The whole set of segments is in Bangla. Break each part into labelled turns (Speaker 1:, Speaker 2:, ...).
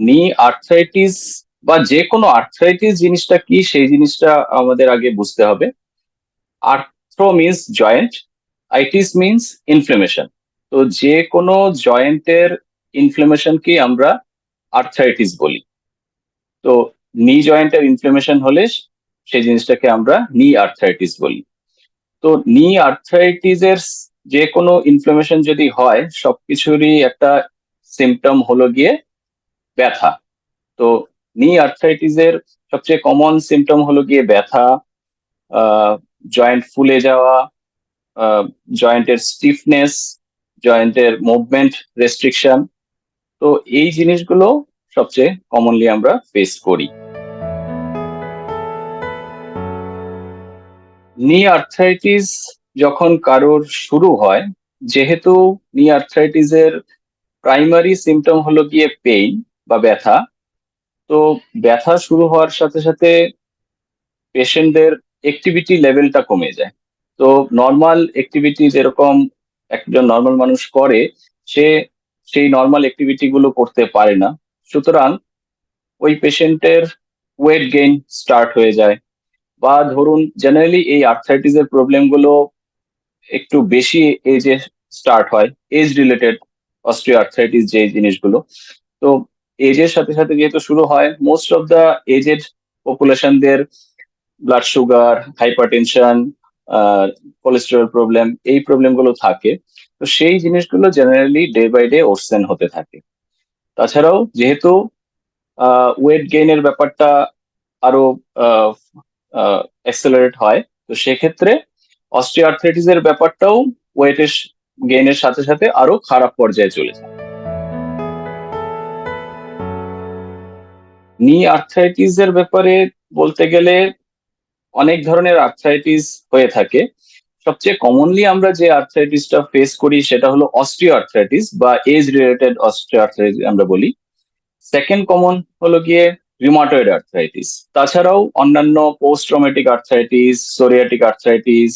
Speaker 1: নি আর্থ্রাইটিস বা যে কোনো আর্থ্রাইটিস জিনিসটা কি, সেই জিনিসটা আমাদের আগে বুঝতে হবে। Arthro means joint itis means inflammation তো যে কোনো জয়েন্টের ইনফ্লেমেশনকে আমরা আর্থ্রাইটিস বলি। তো নি জয়েন্টের ইনফ্লেমেশন হলে সেই জিনিসটাকে আমরা নি আর্থ্রাইটিস বলি। তো নি আর্থ্রাইটিসের যে কোনো ইনফ্লেমেশন যদি হয়, সবকিছুরই একটা সিমটম হলো গিয়ে ব্যথা। তো নি আর্থ্রাইটিসের সবচেয়ে কমন সিমটম হলো গিয়ে ব্যথা জয়েন্ট ফুলে যাওয়া জয়েন্টের স্টিফনেস জয়েন্টের মুভমেন্ট রেস্ট্রিকশন তো এই জিনিসগুলো সবচেয়ে কমনলি আমরা ফেস করি। নি আর্থ্রাইটিস যখন কারোর শুরু হয়, যেহেতু নি আর্থ্রাইটিসের প্রাইমারি সিমটম হলো গিয়ে পেইন বা ব্যথা। তো ব্যথা শুরু হওয়ার সাথে সাথে পেশেন্টদের অ্যাক্টিভিটি লেভেলটা কমে যায়। তো নর্মাল অ্যাক্টিভিটি যেরকম একজন নর্মাল মানুষ করে, সে সেই নর্মাল অ্যাক্টিভিটি গুলো করতে পারে না। সুতরাং ওই পেশেন্টের ওয়েট গেইন স্টার্ট হয়ে যায়। বা ধরুন জেনারেলি এই আর্থাইটিস এর প্রবলেমগুলো একটু বেশি এজে স্টার্ট হয়। এজ রিলেটেড অস্ট্রিও আর্থাইটিস যে জিনিসগুলো। তো এজের সাথে সাথে যেহেতু শুরু হয় most of the aged পপুলেশনদের blood sugar hypertension cholesterol problem এই প্রবলেমগুলো থাকে। তো সেই জিনিসগুলো generally day by day worsen হতে থাকে। তাছাড়াও যেহেতু ওয়েট গেইনের ব্যাপারটা আরও অ্যাক্সেলারেট হয়, তো সেক্ষেত্রে অস্ট্রিয়ার্থ্রাইটিস এর ব্যাপারটাও ওয়েটের গেইনের সাথে সাথে আরও খারাপ পর্যায়ে চলে যায়। নি আর্থ্রাইটিস এর ব্যাপারে বলতে গেলে অনেক ধরনের আর্থ্রাইটিস হয়ে থাকে। সবচেয়ে কমনলি আমরা যে আর্থ্রাইটিসটা ফেস করি সেটা হলো অস্ট্রিও আর্থ্রাইটিস বা এজ রিলেটেড অস্ট্রিও আর্থ্রাইটিস আমরা বলি। সেকেন্ড কমন হলো গিয়ে রিমাটয়েড আর্থ্রাইটিস তাছাড়াও অন্যান্য post traumatic arthritis psoriatic arthritis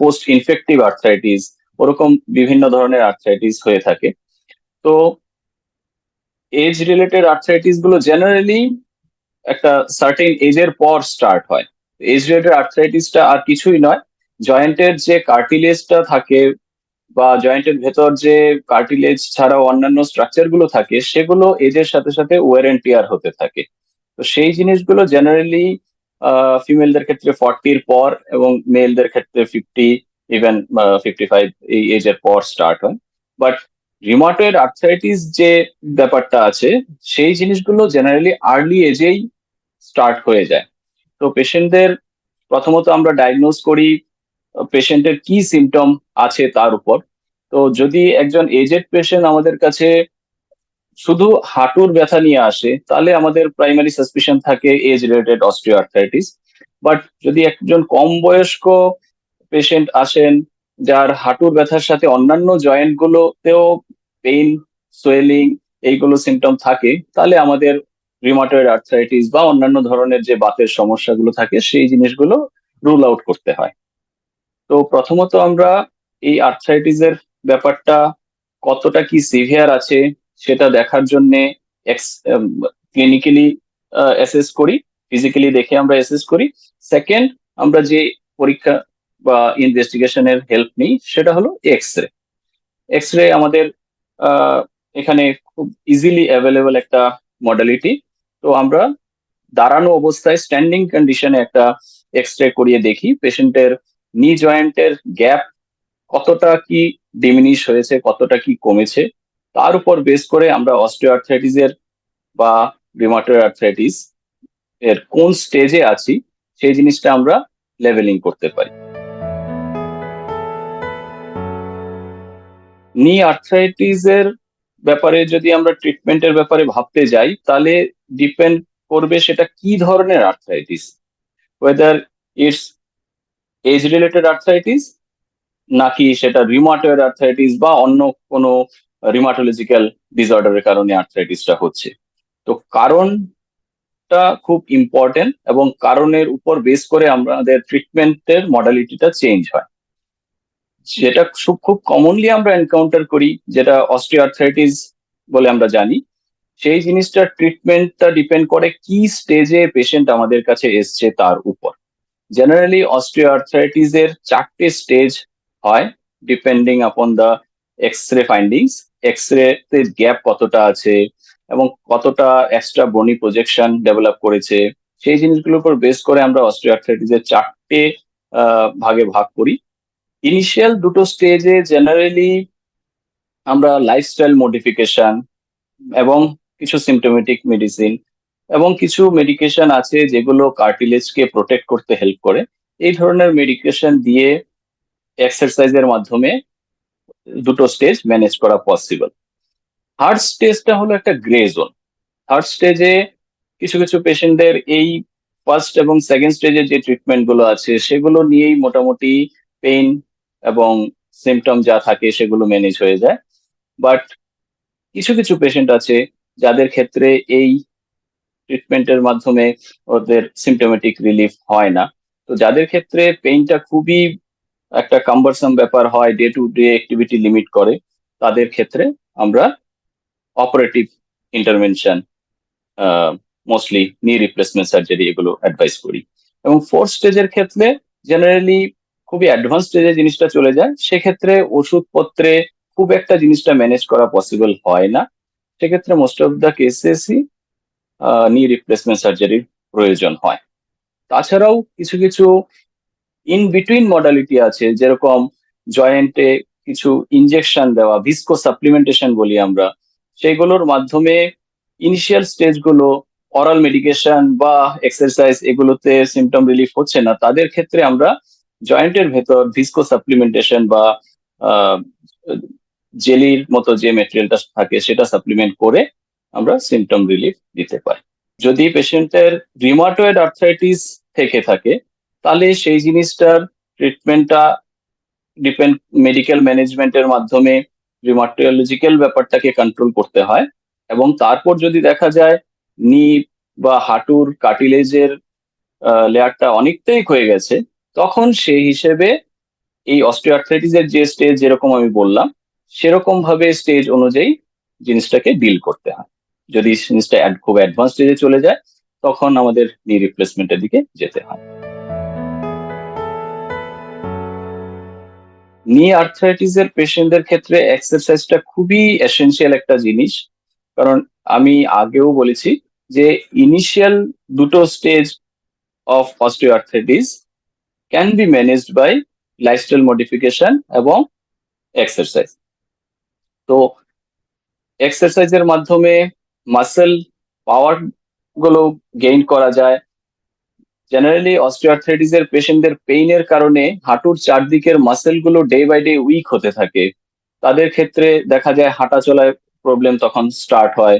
Speaker 1: post infective arthritis ওরকম বিভিন্ন ধরনের আর্থ্রাইটিস হয়ে থাকে। তো এজ রিলেটেড আর্থ্রাইটিসগুলো জেনারেলি একটা সার্টেন এজের পর স্টার্ট হয়। এজ রিলেটেড আর্থ্রাইটিসটা আর কিছুই নয়। জয়েন্টের যে কার্টিলেজটা থাকে বা জয়েন্টের ভেতর যে কার্টিলেজ ছাড়াও অন্যান্য স্ট্রাকচারগুলো থাকে, সেগুলো এজের সাথে সাথে ওয়ার এন্ড টিয়ার হতে থাকে। তো সেই জিনিসগুলো জেনারেলি ফিমেলদের ক্ষেত্রে ফর্টির পর এবং মেলদের ক্ষেত্রে ফিফটি ইভেন ফিফটি ফাইভ এই এজের পর স্টার্ট হয়। বাট রিমোটেড আর্থাইটিস যে ব্যাপারটা আছে, সেই জিনিসগুলো জেনারেলি আর্লি এজেই স্টার্ট হয়ে যায়। তো পেশেন্টদের প্রথমত আমরা ডায়াগনোজ করি পেশেন্টের কি সিমটম আছে তার উপর। তো যদি একজন এজেড পেশেন্ট আমাদের কাছে শুধু হাঁটুর ব্যথা নিয়ে আসে, তাহলে আমাদের প্রাইমারি সাসপিশন থাকে age related osteoarthritis but যদি একজন কম বয়স্ক পেশেন্ট আসেন, যার হাঁটুর ব্যথার সাথে অন্যান্য জয়েন্ট গুলোতেও পেইন সোয়েলিং এইগুলো সিমটম থাকে, তাহলে আমাদের রিমাটয়েড আর্থাইটিস বা অন্যান্য ধরনের যে বাতের সমস্যাগুলো থাকে, সেই জিনিসগুলো রুল আউট করতে হয়। তো প্রথমত আমরা এই আর্থাইটিসের ব্যাপারটা কতটা কি সিভিয়ার আছে, সেটা দেখার জন্য ক্লিনিক্যালি অ্যাসেস করি ফিজিক্যালি দেখে আমরা অ্যাসেস করি। সেকেন্ড আমরা যে পরীক্ষা বা ইনভেস্টিগেশনের হেল্প নিই, সেটা হলো এক্স রে এক্স রে আমাদের এখানে খুব ইজিলি অ্যাভেলেবল একটা মডালিটি তো আমরা দাঁড়ানো অবস্থায় স্ট্যান্ডিং কন্ডিশনে একটা এক্স রে করিয়ে দেখি। পেশেন্টের নি জয়েন্টের গ্যাপ কতটা কি ডিমিনিশ হয়েছে, কতটা কি কমেছে। তার উপর বেস করে আমরা অস্টিওআর্থ্রাইটিস এর বা রিমাটয়েড আর্থ্রাইটিস এর কোন স্টেজে আছি, সেই জিনিসটা আমরা লেভেলিং করতে পারি। নি আর্থ্রাইটিস এর ব্যাপারে যদি আমরা ট্রিটমেন্টের ব্যাপারে ভাবতে যাই, তাহলে ডিপেন্ড করবে সেটা কি ধরনের arthritis whether it's age related arthritis নাকি সেটা রিমাটয়েড আর্থ্রাইটিস বা অন্য কোনো রিমাটোলজিক্যাল ডিসঅর্ডারের কারণে আর্থ্রাইটিসটা হচ্ছে। তো কারণটা খুব ইম্পর্টেন্ট এবং কারণের উপর বেস করে আমাদের ট্রিটমেন্টের মডালিটিটা চেঞ্জ হয়। যেটা খুব খুব কমনলি আমরা এনকাউন্টার করি, যেটা অস্ট্রিওআর্থ্রাইটিস বলে আমরা জানি, সেই জিনিসটার ট্রিটমেন্টটা ডিপেন্ড করে কি স্টেজে পেশেন্ট আমাদের কাছে এসছে তার উপর। জেনারেলি অস্ট্রিও আর্থারাইটিস এর চারটে স্টেজ হয় depending upon the X ray findings X ray তে গ্যাপ কতটা আছে, এবং কতটা এক্সট্রা বনি প্রজেকশন ডেভেলপ করেছে। সেই জিনিসগুলোর উপর বেস করে আমরা অস্ট্রিও আর্থারাইটিস এর চারটে ভাগে ভাগ করি। ইনিশিয়াল দুটো স্টেজে জেনারেলি আমরা লাইফস্টাইল মডিফিকেশন এবং কিছু সিমটোমেটিক মেডিসিন এবং কিছু মেডিকেশন আছে যেগুলো কার্টিলেজকে প্রোটেক্ট করতে হেল্প করে। এই ধরনের মেডিকেশন দিয়ে এক্সারসাইজের মাধ্যমে দুটো স্টেজ ম্যানেজ করা পসিবল থার্ড স্টেজটা হলো একটা গ্রে জোন থার্ড স্টেজে কিছু কিছু পেশেন্টদের এই ফার্স্ট এবং সেকেন্ড স্টেজের যে ট্রিটমেন্টগুলো আছে, সেগুলো নিয়েই মোটামুটি পেইন এবং সিমটম যা থাকে সেগুলো ম্যানেজ হয়ে যায়। বাট কিছু কিছু পেশেন্ট আছে যাদের ক্ষেত্রে এই ট্রিটমেন্টের মাধ্যমে ওদের সিমটোমেটিক রিলিফ হয় না। তো যাদের ক্ষেত্রে পেইনটা খুবই একটা কাম্বারসাম ব্যাপার হয় day to day activity limit করে, তাদের ক্ষেত্রে আমরা operative intervention mostly knee replacement surgery এগুলো অ্যাডভাইস করি। এবং ফোর্থ স্টেজের ক্ষেত্রে জেনারেলি খুবই অ্যাডভান্স স্টেজে জিনিসটা চলে যায়। সেক্ষেত্রে ওষুধপত্রে খুব একটা জিনিসটা ম্যানেজ করা পসিবল হয় না। সেক্ষেত্রে মোস্ট অফ দ্য কেসেসই নি রিপ্লেসমেন্ট সার্জারির প্রয়োজন হয়। তাছাড়াও কিছু কিছু ইন বিটুইন মডালিটি আছে, যেরকম জয়েন্টে কিছু ইনজেকশন দেওয়া ভিস্কো সাপ্লিমেন্টেশন বলি আমরা। সেগুলোর মাধ্যমে ইনিশিয়াল স্টেজগুলো অরাল মেডিকেশন বা এক্সারসাইজ এগুলোতে সিমটম রিলিফ হচ্ছে না। তাদের ক্ষেত্রে আমরা জয়েন্টের ভেতর ভিস্কো সাপ্লিমেন্টেশন বা জেলির মতো যে মেটেরিয়ালটা থাকে সেটা সাপ্লিমেন্ট করে আমরা সিমটম রিলিফ দিতে পারি। যদি পেশেন্টের রিমাটোয়েড আর্থাইটিস থেকে থাকে, তাহলে সেই জিনিসটার ট্রিটমেন্টটা ডিপেন্ড মেডিকেল ম্যানেজমেন্টের মাধ্যমে রিমাটোলজিক্যাল ব্যাপারটাকে কন্ট্রোল করতে হয় এবং তারপর যদি দেখা যায় নি বা হাঁটুর কাটিলেজের লেয়ারটা অনেকটাই হয়ে গেছে তখন সেই হিসেবে এই অস্ট্রিওআর্থ্রাইটিসের যে স্টেজ যেরকম আমি বললাম, সেরকম ভাবে স্টেজ অনুযায়ী জিনিসটাকে ডিল করতে হয়। যদি জিনিসটা খুব অ্যাডভান্স স্টেজে চলে যায়, তখন আমাদের নি রিপ্লেসমেন্টের দিকে যেতে হয়। নি আর্থ্রাইটিস এর পেশেন্টদের ক্ষেত্রে এক্সারসাইজটা খুবই এসেন্সিয়াল একটা জিনিস। কারণ আমি আগেও বলেছি যে ইনিশিয়াল দুটো stage of osteoarthritis can be managed by lifestyle modification এবং এক্সারসাইজ তো এক্সারসাইজের মাধ্যমে মাসেল পাওয়ারগুলো গেইন করা যায়। জেনারেলি অস্টিওআর্থ্রাইটিস এর পেশেন্টদের পেইনের কারণে হাঁটুর চারদিকের মাসেলগুলো ডে বাই ডে উইক হতে থাকে। তাদের ক্ষেত্রে দেখা যায় হাঁটা চলায় প্রবলেম তখন স্টার্ট হয়।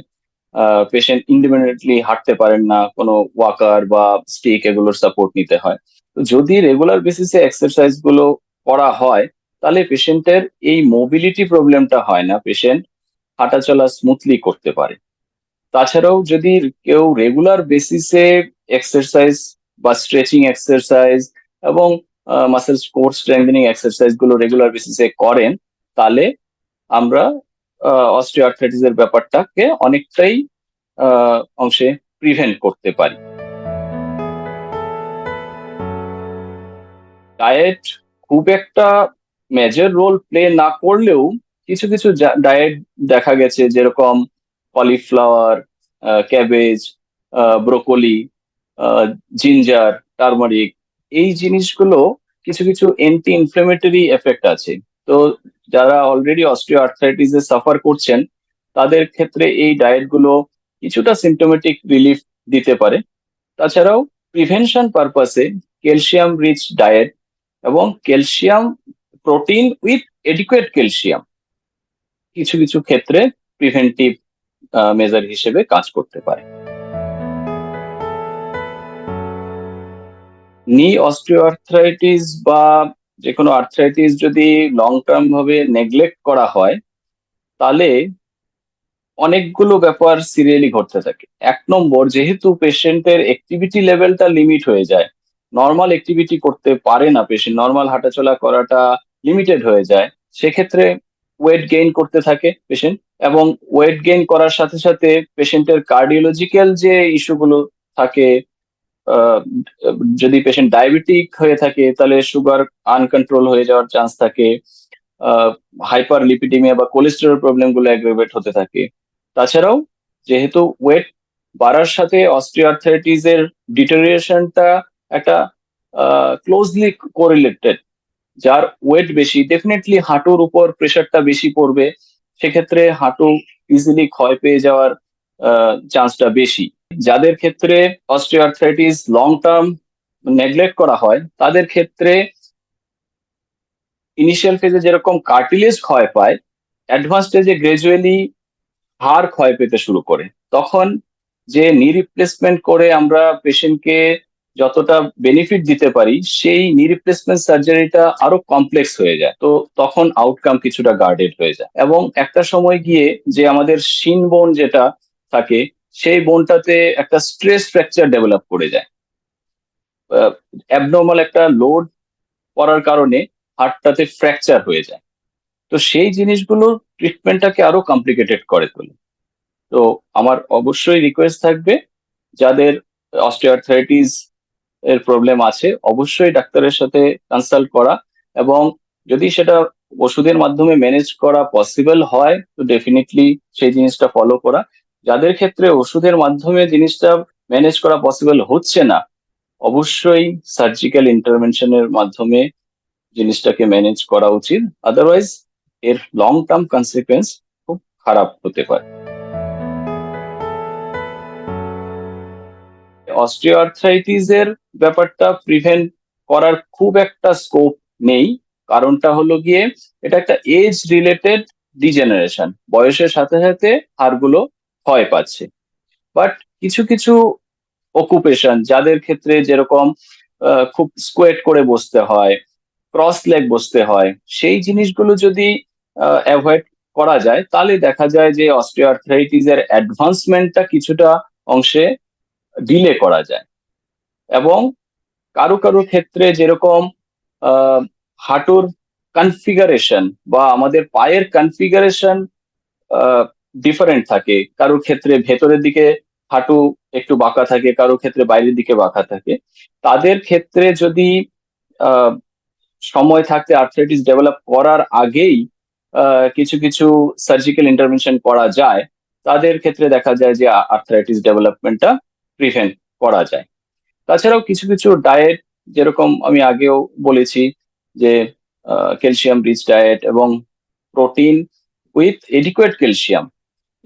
Speaker 1: পেশেন্ট ইন্ডিপেন্ডেন্টলি হাঁটতে পারেন না, কোনো ওয়াকার বা স্টিক এগুলোর সাপোর্ট নিতে হয়। যদি রেগুলার বেসিসে এক্সারসাইজগুলো করা হয়, তাহলে পেশেন্টের এই মোবিলিটি প্রবলেমটা হয় না। পেশেন্ট হাঁটাচলা স্মুথলি করতে পারে। তাছাড়াও যদি কেউ রেগুলার বেসিসে এক্সারসাইজ বা স্ট্রেচিং এক্সারসাইজ এবং মাসেল কোর স্ট্রেংথেনিং এক্সারসাইজগুলো রেগুলার বেসিসে করেন, তাহলে আমরা অস্ট্রিওআর্থ্রাইটিস এর ব্যাপারটাকে অনেকটাই অংশে প্রিভেন্ট করতে পারি। ডায়েট খুব একটা মেজর রোল প্লে না করলেও কিছু কিছু ডায়েট দেখা গেছে যেরকম cauliflower cabbage broccoli ginger turmeric এই জিনিসগুলো কিছু কিছু এন্টি ইনফ্লেমেটরি এফেক্ট আছে। তো যারা অলরেডি অস্ট্রিও আর্থারাইটিসে সাফার করছেন, তাদের ক্ষেত্রে এই ডায়েটগুলো কিছুটা সিমটোমেটিক রিলিফ দিতে পারে। তাছাড়াও প্রিভেনশন পারপাসে ক্যালসিয়াম রিচ ডায়েট এবং calcium protein with adequate calcium কিছু কিছু ক্ষেত্রে প্রিভেন্টিভ মেজার হিসেবে কাজ করতে পারে। নি অস্ট্রিওআর্থ্রাইটিস বা যে কোনো আর্থ্রাইটিস যদি লং টার্ম ভাবে নেগলেক্ট করা হয়, তাহলে অনেকগুলো ব্যাপার সিরিয়ালি ঘটতে থাকে। এক নম্বর, যেহেতু পেশেন্টের অ্যাক্টিভিটি লেভেলটা লিমিট হয়ে যায় নর্মাল অ্যাক্টিভিটি করতে পারে না পেশেন্ট নর্মাল হাঁটাচলা করাটা লিমিটেড হয়ে যায়। সেক্ষেত্রে ওয়েট গেইন করতে থাকে পেশেন্ট এবং ওয়েট গেইন করার সাথে সাথে পেশেন্টের কার্ডিওলজিক্যাল যে ইস্যুগুলো থাকে যদি পেশেন্ট ডায়াবেটিক হয়ে থাকে তাহলে সুগার আনকন্ট্রোল হয়ে যাওয়ার চান্স থাকে হাইপার লিপিডিমিয়া বা কোলেস্টেরল প্রবলেমগুলো অ্যাগ্রেভেট হতে থাকে। তাছাড়াও যেহেতু ওয়েট বাড়ার সাথে অস্ট্রিওআর্থাইটিস এর ডিটোরিয়েশনটা একটা ক্লোজলি কোরিলেটেড যার ওয়েট বেশি ডেফিনেটলি হাঁটুর উপর প্রেশারটা বেশি পড়বে, সেক্ষেত্রে হাঁটু ইজিলি ক্ষয় পেয়ে যাওয়ার চান্সটা বেশি। যাদের ক্ষেত্রে অস্ট্রিওআর্থাইটিস লং টার্ম নেগলেক্ট করা হয়, তাদের ক্ষেত্রে ইনিশিয়াল ফেজে যেরকম কার্টিলেজ ক্ষয় পায় অ্যাডভান্স স্টেজে গ্রাজুয়ালি হাড় ক্ষয় পেতে শুরু করে। তখন যে নি রিপ্লেসমেন্ট করে আমরা পেশেন্টকে যতটা বেনিফিট দিতে পারি, সেই নি রিপ্লেসমেন্ট সার্জারিটা আরও কমপ্লেক্স হয়ে যায়। তো তখন আউটকাম কিছুটা গার্ডেড হয়ে যায়। এবং একটা সময় গিয়ে যে আমাদের শিন বোন যেটা থাকে, সেই বোনটাতে একটা স্ট্রেস ফ্র্যাকচার ডেভেলপ করে যায়। অ্যাবনর্মাল একটা লোড পড়ার কারণে হার্টটাতে ফ্র্যাকচার হয়ে যায়। তো সেই জিনিসগুলো ট্রিটমেন্টটাকে আরও কমপ্লিকেটেড করে তোলে। তো আমার অবশ্যই রিকোয়েস্ট থাকবে, যাদের অস্টিওআর্থাইটিস এর প্রবলেম আছে, অবশ্যই ডাক্তারের সাথে কনসাল্ট করা এবং যদি সেটা ওষুধের মাধ্যমে ম্যানেজ করা পসিবল হয়, তো ডেফিনেটলি সেই জিনিসটা ফলো করা। যাদের ক্ষেত্রে ওষুধের মাধ্যমে জিনিসটা ম্যানেজ করা পসিবল হচ্ছে না, অবশ্যই সার্জিক্যাল ইন্টারভেনশনের মাধ্যমে জিনিসটাকে ম্যানেজ করা উচিত। আদারওয়াইজ এর লং টার্ম কনসিকুয়েন্স খুব খারাপ হতে পারে। অস্ট্রিওআর্থ্রাইটিস এর ব্যাপারটা প্রিভেন্ট করার খুব একটা স্কোপ নেই। কারণটা হলো গিয়ে এটা একটা এজ রিলেটেড ডিজেনারেশন বয়সের সাথে সাথে হাড়গুলো ক্ষয় পাচ্ছে। বাট কিছু কিছু অকুপেশন যাদের ক্ষেত্রে যেরকম খুব স্কোয়েট করে বসতে হয় ক্রস লেগ বসতে হয়, সেই জিনিসগুলো যদি অ্যাভয়েড করা যায়, তাহলে দেখা যায় যে অস্ট্রিওআর্থ্রাইটিস এর অ্যাডভান্সমেন্টটা কিছুটা অংশে ডিলে করা যায়। এবং কারও কারও ক্ষেত্রে যেরকম হাঁটুর কনফিগারেশন বা আমাদের পায়ের কনফিগারেশন ডিফারেন্ট থাকে। কারোর ক্ষেত্রে ভেতরের দিকে হাঁটু একটু বাঁকা থাকে, কারও ক্ষেত্রে বাইরের দিকে বাঁকা থাকে। তাদের ক্ষেত্রে যদি সময় থাকতে আর্থ্রাইটিস ডেভেলপ করার আগেই কিছু কিছু সার্জিক্যাল ইন্টারভেনশন করা যায়, তাদের ক্ষেত্রে দেখা যায় যে আর্থ্রাইটিস ডেভেলপমেন্টটা প্রিভেন্ট করা যায়। তাছাড়াও কিছু কিছু ডায়েট যেরকম আমি আগেও বলেছি যে ক্যালসিয়াম রিচ ডায়েট এবং প্রোটিন উইথ এডিকুয়েট ক্যালসিয়াম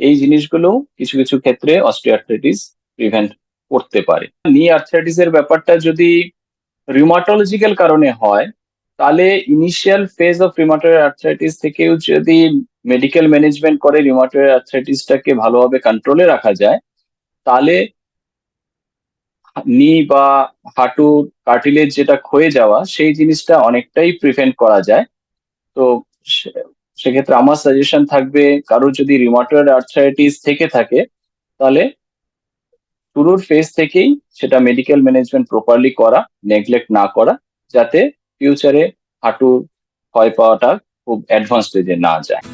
Speaker 1: এই জিনিসগুলো কিছু কিছু ক্ষেত্রে অস্ট্রিওআর্থ্রাইটিস প্রিভেন্ট করতে পারে। নি আর্থ্রাইটিস এর ব্যাপারটা যদি রিউমাটোলজিক্যাল কারণে হয়, তাহলে initial phase of rheumatoid arthritis থেকেও যদি মেডিকেল ম্যানেজমেন্ট করে রিউমাটয়েড আর্থ্রাইটিসটাকে ভালোভাবে কন্ট্রোলে রাখা যায়, তাহলে নি বা হাঁটু কার্টিলেজ যেটা ক্ষয়ে যাওয়া, সেই জিনিসটা অনেকটাই প্রিভেন্ট করা যায়। তো সেক্ষেত্রে আমার সাজেশন থাকবে, কারোর যদি রিউমাটয়েড আর্থ্রাইটিস থেকে থাকে, তাহলে শুরুর ফেজ থেকেই সেটা মেডিকেল ম্যানেজমেন্ট প্রপারলি করা নেগলেক্ট না করা, যাতে ফিউচারে হাঁটু ক্ষয় পাওয়াটা খুব অ্যাডভান্স স্টেজে না যায়।